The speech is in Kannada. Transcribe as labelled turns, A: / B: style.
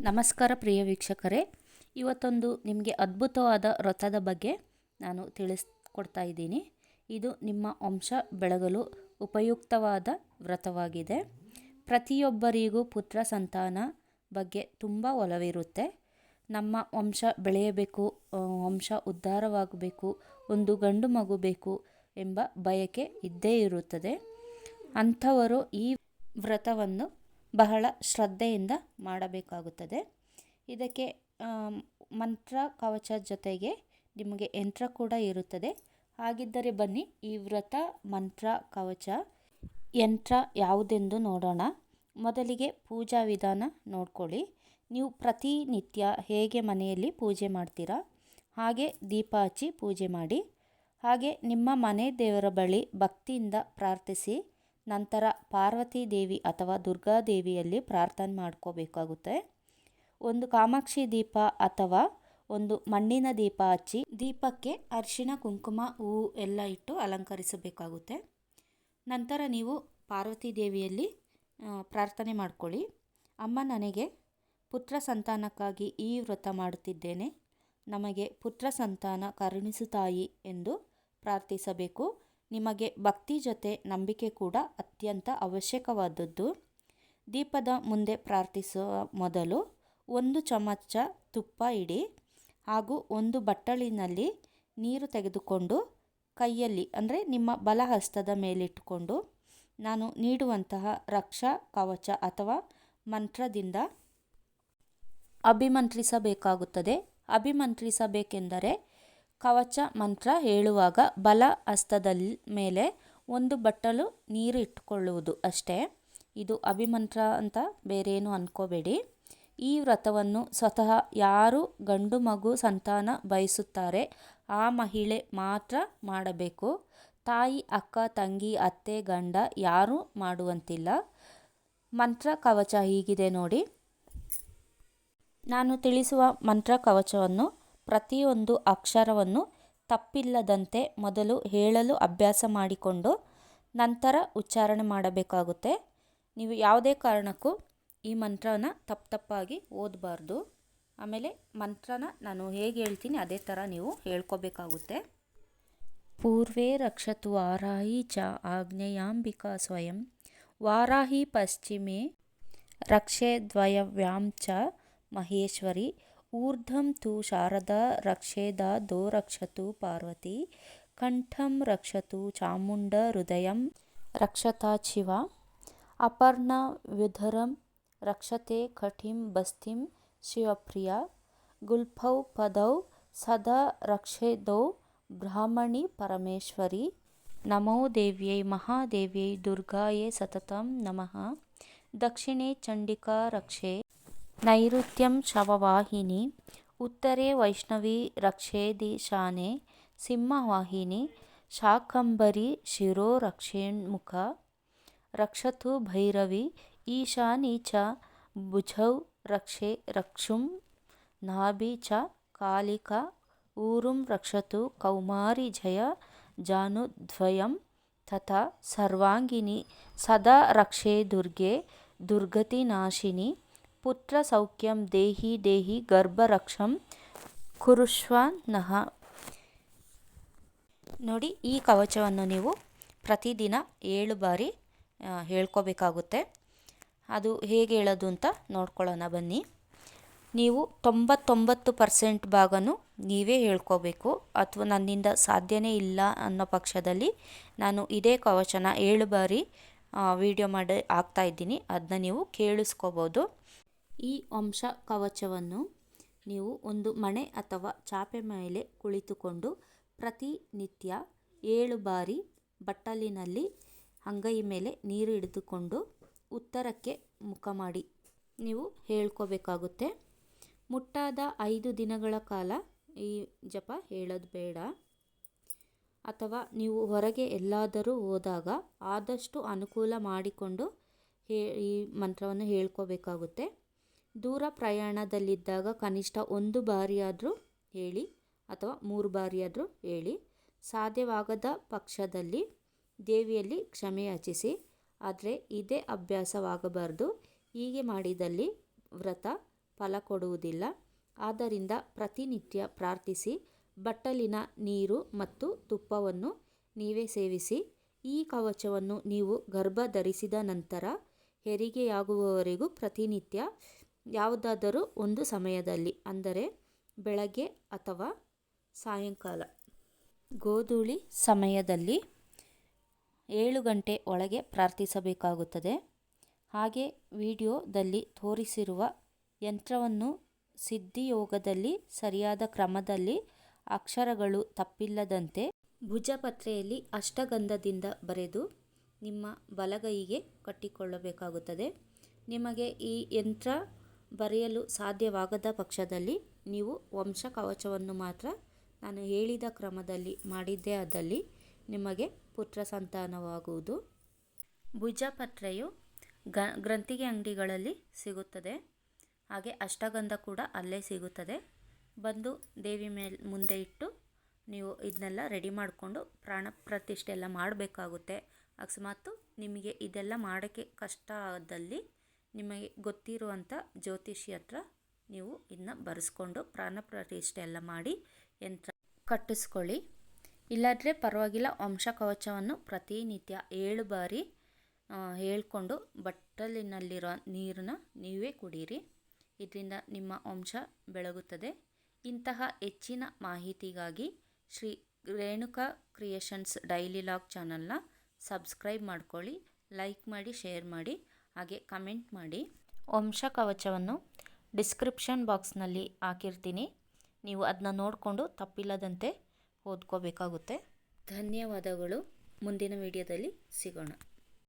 A: ನಮಸ್ಕಾರ ಪ್ರಿಯ ವೀಕ್ಷಕರೇ. ಇವತ್ತೊಂದು ನಿಮಗೆ ಅದ್ಭುತವಾದ ವ್ರತದ ಬಗ್ಗೆ ನಾನು ತಿಳಿಸ್ಕೊಡ್ತಾ ಇದ್ದೀನಿ. ಇದು ನಿಮ್ಮ ವಂಶ ಬೆಳಗಲು ಉಪಯುಕ್ತವಾದ ವ್ರತವಾಗಿದೆ. ಪ್ರತಿಯೊಬ್ಬರಿಗೂ ಪುತ್ರ ಸಂತಾನ ಬಗ್ಗೆ ತುಂಬ ಒಲವಿರುತ್ತೆ. ನಮ್ಮ ವಂಶ ಬೆಳೆಯಬೇಕು ವಂಶ ಉದ್ಧಾರವಾಗಬೇಕು, ಒಂದು ಗಂಡು ಮಗು ಬೇಕು ಎಂಬ ಬಯಕೆ ಇದ್ದೇ ಇರುತ್ತದೆ. ಅಂಥವರು ಈ ವ್ರತವನ್ನು ಬಹಳ ಶ್ರದ್ಧೆಯಿಂದ ಮಾಡಬೇಕಾಗುತ್ತದೆ. ಇದಕ್ಕೆ ಮಂತ್ರ ಕವಚ ಜೊತೆಗೆ ನಿಮಗೆ ಯಂತ್ರ ಕೂಡ ಇರುತ್ತದೆ. ಹಾಗಿದ್ದರೆ ಬನ್ನಿ, ಈ ವ್ರತ, ಮಂತ್ರ, ಕವಚ, ಯಂತ್ರ ಯಾವುದೆಂದು ನೋಡೋಣ. ಮೊದಲಿಗೆ ಪೂಜಾ ವಿಧಾನ ನೋಡ್ಕೊಳ್ಳಿ. ನೀವು ಪ್ರತಿನಿತ್ಯ ಹೇಗೆ ಮನೆಯಲ್ಲಿ ಪೂಜೆ ಮಾಡ್ತೀರಾ? ಹಾಗೆ ದೀಪ ಹಚ್ಚಿ ಪೂಜೆ ಮಾಡಿ. ಹಾಗೆ ನಿಮ್ಮ ಮನೆ ದೇವರ ಬಳಿ ಭಕ್ತಿಯಿಂದ ಪ್ರಾರ್ಥಿಸಿ. ನಂತರ ಪಾರ್ವತಿ ದೇವಿ ಅಥವಾ ದುರ್ಗಾದೇವಿಯಲ್ಲಿ ಪ್ರಾರ್ಥನೆ ಮಾಡ್ಕೋಬೇಕಾಗುತ್ತೆ. ಒಂದು ಕಾಮಾಕ್ಷಿ ದೀಪ ಅಥವಾ ಒಂದು ಮಣ್ಣಿನ ದೀಪ ಹಚ್ಚಿ ದೀಪಕ್ಕೆ ಅರಿಶಿಣ ಕುಂಕುಮ, ಹೂವು ಎಲ್ಲ ಇಟ್ಟು ಅಲಂಕರಿಸಬೇಕಾಗುತ್ತೆ. ನಂತರ ನೀವು ಪಾರ್ವತಿ ದೇವಿಯಲ್ಲಿ ಪ್ರಾರ್ಥನೆ ಮಾಡ್ಕೊಳ್ಳಿ. ಅಮ್ಮ, ನನಗೆ ಪುತ್ರ ಸಂತಾನಕ್ಕಾಗಿ ಈ ವ್ರತ ಮಾಡುತ್ತಿದ್ದೇನೆ. ನಮಗೆ ಪುತ್ರ ಸಂತಾನ ಕರುಣಿಸು ತಾಯಿ ಎಂದು ಪ್ರಾರ್ಥಿಸಬೇಕು. ನಿಮಗೆ ಭಕ್ತಿ ಜೊತೆ ನಂಬಿಕೆ ಕೂಡ ಅತ್ಯಂತ ಅವಶ್ಯಕವಾದದ್ದು. ದೀಪದ ಮುಂದೆ ಪ್ರಾರ್ಥಿಸುವ ಮೊದಲು ಒಂದು ಚಮಚ ತುಪ್ಪ ಇಡಿ ಹಾಗೂ ಒಂದು ಬಟ್ಟಲಿನಲ್ಲಿ ನೀರು ತೆಗೆದುಕೊಂಡು ಕೈಯಲ್ಲಿ, ಅಂದರೆ ನಿಮ್ಮ ಬಲಹಸ್ತದ ಮೇಲಿಟ್ಟುಕೊಂಡು ನಾನು ನೀಡುವಂತಹ ರಕ್ಷಾ ಕವಚ ಅಥವಾ ಮಂತ್ರದಿಂದ ಅಭಿಮಂತ್ರಿಸಬೇಕಾಗುತ್ತದೆ. ಅಭಿಮಂತ್ರಿಸಬೇಕೆಂದರೆ ಕವಚ ಮಂತ್ರ ಹೇಳುವಾಗ ಬಲ ಹಸ್ತದ ಮೇಲೆ ಒಂದು ಬಟ್ಟಲು ನೀರು ಇಟ್ಟುಕೊಳ್ಳುವುದು ಅಷ್ಟೇ. ಇದು ಅಭಿಮಂತ್ರ ಅಂತ ಬೇರೇನು ಅನ್ಕೋಬೇಡಿ. ಈ ವ್ರತವನ್ನು ಸ್ವತಃ ಯಾರು ಗಂಡು ಮಗು ಸಂತಾನ ಬಯಸುತ್ತಾರೆ ಆ ಮಹಿಳೆ ಮಾತ್ರ ಮಾಡಬೇಕು. ತಾಯಿ, ಅಕ್ಕ, ತಂಗಿ, ಅತ್ತೆ, ಗಂಡ ಯಾರೂ ಮಾಡುವಂತಿಲ್ಲ. ಮಂತ್ರ ಕವಚ ಹೀಗಿದೆ ನೋಡಿ. ನಾನು ತಿಳಿಸುವ ಮಂತ್ರ ಕವಚವನ್ನು ಪ್ರತಿಯೊಂದು ಅಕ್ಷರವನ್ನು ತಪ್ಪಿಲ್ಲದಂತೆ ಮೊದಲು ಹೇಳಲು ಅಭ್ಯಾಸ ಮಾಡಿಕೊಂಡು ನಂತರ ಉಚ್ಚಾರಣೆ ಮಾಡಬೇಕಾಗುತ್ತೆ. ನೀವು ಯಾವುದೇ ಕಾರಣಕ್ಕೂ ಈ ಮಂತ್ರನ ತಪ್ಪು ತಪ್ಪಾಗಿ ಓದಬಾರ್ದು. ಆಮೇಲೆ ಮಂತ್ರನ ನಾನು ಹೇಗೆ ಹೇಳ್ತೀನಿ ಅದೇ ಥರ ನೀವು ಹೇಳ್ಕೋಬೇಕಾಗುತ್ತೆ. ಪೂರ್ವೇ ರಕ್ಷತು ವಾರಾಹಿ ಚ ಆಗ್ನೇಯಾಂಬಿಕಾ ಸ್ವಯಂ ವಾರಾಹಿ ಪಶ್ಚಿಮೆ ರಕ್ಷೆ ದ್ವಯವ್ಯಾಂ ಚ ಮಹೇಶ್ವರಿ ऊर्ध्वं तु शारदा रक्षेदादो रक्षतु पार्वती कण्ठं रक्षतु चामुण्ड हृदयं रक्षताच्छिव अपर्णव्युधरं रक्षते कटिं बस्तिं शिवप्रिया गुल्फौ पदौ सदा रक्षेदौ ब्राह्मणि परमेश्वरि नमो देव्यै महादेव्यै दुर्गायै सततं नमः दक्षिणे चण्डिका रक्षे నైరుత్యం శవవాహిని उत्तरे वैष्णवी रक्षेदिशाने सिंहवाहिनी शाकम्भरी शिरो रक्षेन्मुख रक्षतु भैरवी ईशानी च भुजौ रक्षे रक्षुं नाभि च कालिका ऊरुं रक्षतु कौमारी जय जानुद्वयं तथा सर्वाङ्गिनी सदा रक्षे दुर्गे दुर्गतिनाशिनी ಸೌಖ್ಯಂ ದೇಹಿ ದೇಹಿ ಗರ್ಭರಕ್ಷಂ ಕುರುಷ್ವ ನಃ ನೋಡಿ, ಈ ಕವಚವನ್ನು ನೀವು ಪ್ರತಿದಿನ ಏಳು ಬಾರಿ ಹೇಳ್ಕೋಬೇಕಾಗುತ್ತೆ. ಅದು ಹೇಗೆ ಹೇಳೋದು ಅಂತ ನೋಡ್ಕೊಳ್ಳೋಣ, ಬನ್ನಿ. ನೀವು ತೊಂಬತ್ತೊಂಬತ್ತು ಪರ್ಸೆಂಟ್ ಭಾಗನೂ ನೀವೇ ಹೇಳ್ಕೋಬೇಕು. ಅಥವಾ ನನ್ನಿಂದ ಸಾಧ್ಯನೇ ಇಲ್ಲ ಅನ್ನೋ ಪಕ್ಷದಲ್ಲಿ ನಾನು ಇದೇ ಕವಚನ ಏಳು ಬಾರಿ ವಿಡಿಯೋ ಮಾಡಿ ಆಗ್ತಾ ಇದ್ದೀನಿ. ಅದನ್ನ ನೀವು ಕೇಳಿಸ್ಕೋಬೋದು. ಈ ವಂಶ ಕವಚವನ್ನು ನೀವು ಒಂದು ಮಣೆ ಅಥವಾ ಚಾಪೆ ಮೇಲೆ ಕುಳಿತುಕೊಂಡು ಪ್ರತಿನಿತ್ಯ ಏಳು ಬಾರಿ ಬಟ್ಟಲಿನಲ್ಲಿ ಅಂಗೈ ಮೇಲೆ ನೀರು ಹಿಡಿದುಕೊಂಡು ಉತ್ತರಕ್ಕೆ ಮುಖ ಮಾಡಿ. ನೀವು ಹೇಳ್ಕೋಬೇಕಾಗುತ್ತೆ, ಮುಟ್ಟಾದ ಐದು ದಿನಗಳ ಕಾಲ ಈ ಜಪ ಹೇಳೋದು ಬೇಡ. ಅಥವಾ ನೀವು ಹೊರಗೆ ಎಲ್ಲಾದರೂ ಹೋದಾಗ ಆದಷ್ಟು ಅನುಕೂಲ ಮಾಡಿಕೊಂಡು ಹೇ ಈ ಮಂತ್ರವನ್ನು ಹೇಳ್ಕೋಬೇಕಾಗುತ್ತೆ. ದೂರ ಪ್ರಯಾಣದಲ್ಲಿದ್ದಾಗ ಕನಿಷ್ಠ ಒಂದು ಬಾರಿಯಾದರೂ ಹೇಳಿ ಅಥವಾ ಮೂರು ಬಾರಿಯಾದರೂ ಹೇಳಿ ಸಾಧ್ಯವಾಗದ ಪಕ್ಷದಲ್ಲಿ ದೇವಿಯಲ್ಲಿ ಕ್ಷಮೆ ಯಾಚಿಸಿ. ಆದರೆ ಇದೇ ಅಭ್ಯಾಸವಾಗಬಾರ್ದು. ಹೀಗೆ ಮಾಡಿದಲ್ಲಿ ವ್ರತ ಫಲ ಕೊಡುವುದಿಲ್ಲ. ಆದ್ದರಿಂದ ಪ್ರತಿನಿತ್ಯ ಪ್ರಾರ್ಥಿಸಿ. ಬಟ್ಟಲಿನ ನೀರು ಮತ್ತು ತುಪ್ಪವನ್ನು ನೀವೇ ಸೇವಿಸಿ. ಈ ಕವಚವನ್ನು ನೀವು ಗರ್ಭ ಧರಿಸಿದ ನಂತರ ಹೆರಿಗೆಯಾಗುವವರೆಗೂ ಪ್ರತಿನಿತ್ಯ ಯಾವುದಾದರೂ ಒಂದು ಸಮಯದಲ್ಲಿ, ಅಂದರೆ ಬೆಳಗ್ಗೆ ಅಥವಾ ಸಾಯಂಕಾಲ. ಗೋಧೂಳಿ ಸಮಯದಲ್ಲಿ ಏಳು ಗಂಟೆ ಒಳಗೆ ಪ್ರಾರ್ಥಿಸಬೇಕಾಗುತ್ತದೆ. ಹಾಗೆ ವಿಡಿಯೋದಲ್ಲಿ ತೋರಿಸಿರುವ ಯಂತ್ರವನ್ನು ಸಿದ್ಧಿಯೋಗದಲ್ಲಿ, ಸರಿಯಾದ ಕ್ರಮದಲ್ಲಿ, ಅಕ್ಷರಗಳು ತಪ್ಪಿಲ್ಲದಂತೆ ಭುಜಪತ್ರೆಯಲ್ಲಿ ಅಷ್ಟಗಂಧದಿಂದ ಬರೆದು ನಿಮ್ಮ ಬಲಗೈಗೆ ಕಟ್ಟಿಕೊಳ್ಳಬೇಕಾಗುತ್ತದೆ. ನಿಮಗೆ ಈ ಯಂತ್ರ ಬರೆಯಲು ಸಾಧ್ಯವಾಗದ ಪಕ್ಷದಲ್ಲಿ ನೀವು ವಂಶ ಕವಚವನ್ನು ಮಾತ್ರ ನಾನು ಹೇಳಿದ ಕ್ರಮದಲ್ಲಿ ಮಾಡಿದ್ದೇ ಆದಲ್ಲಿ ನಿಮಗೆ ಪುತ್ರ ಸಂತಾನವಾಗುವುದು. ಭುಜಪತ್ರೆಯು ಗ, ಗ್ರಂಥಿಗೆ ಅಂಗಡಿಗಳಲ್ಲಿ ಸಿಗುತ್ತದೆ. ಹಾಗೆ ಅಷ್ಟಗಂಧ ಕೂಡ ಅಲ್ಲೇ ಸಿಗುತ್ತದೆ. ಬಂದು ದೇವಿ ಮೇಲೆ ಮುಂದೆ ಇಟ್ಟು ನೀವು ಇದನ್ನೆಲ್ಲ ರೆಡಿ ಮಾಡಿಕೊಂಡು ಪ್ರಾಣ ಪ್ರತಿಷ್ಠೆ ಎಲ್ಲ ಮಾಡಬೇಕಾಗುತ್ತೆ. ಅಕಸ್ಮಾತು ನಿಮಗೆ ಇದೆಲ್ಲ ಮಾಡೋಕ್ಕೆ ಕಷ್ಟ ಆದಲ್ಲಿ ನಿಮಗೆ ಗೊತ್ತಿರುವಂಥ ಜ್ಯೋತಿಷಿ ಹತ್ರ ನೀವು ಇದನ್ನ ಬರೆಸ್ಕೊಂಡು ಪ್ರಾಣ ಪ್ರತಿಷ್ಠೆ ಎಲ್ಲ ಮಾಡಿ ಯಂತ್ರ ಕಟ್ಟಿಸ್ಕೊಳ್ಳಿ. ಇಲ್ಲಾದರೆ ಪರವಾಗಿಲ್ಲ, ವಂಶ ಕವಚವನ್ನು ಪ್ರತಿನಿತ್ಯ ಏಳು ಬಾರಿ ಹೇಳ್ಕೊಂಡು ಬಟ್ಟಲಿನಲ್ಲಿರೋ ನೀರನ್ನ ನೀವೇ ಕುಡೀರಿ. ಇದರಿಂದ ನಿಮ್ಮ ವಂಶ ಬೆಳಗುತ್ತದೆ. ಇಂತಹ ಹೆಚ್ಚಿನ ಮಾಹಿತಿಗಾಗಿ Shri Renuka creations daily log ಚಾನಲ್ನ ಸಬ್ಸ್ಕ್ರೈಬ್ ಮಾಡ್ಕೊಳ್ಳಿ, ಲೈಕ್ ಮಾಡಿ, ಶೇರ್ ಮಾಡಿ. ಹಾಗೆ ಕಮೆಂಟ್ ಮಾಡಿ. ವಂಶ ಕವಚವನ್ನು ಡಿಸ್ಕ್ರಿಪ್ಷನ್ ಬಾಕ್ಸ್ನಲ್ಲಿ ಹಾಕಿರ್ತೀನಿ. ನೀವು ಅದನ್ನ ನೋಡಿಕೊಂಡು ತಪ್ಪಿಲ್ಲದಂತೆ ಓದ್ಕೋಬೇಕಾಗುತ್ತೆ. ಧನ್ಯವಾದಗಳು. ಮುಂದಿನ ವಿಡಿಯೋದಲ್ಲಿ ಸಿಗೋಣ.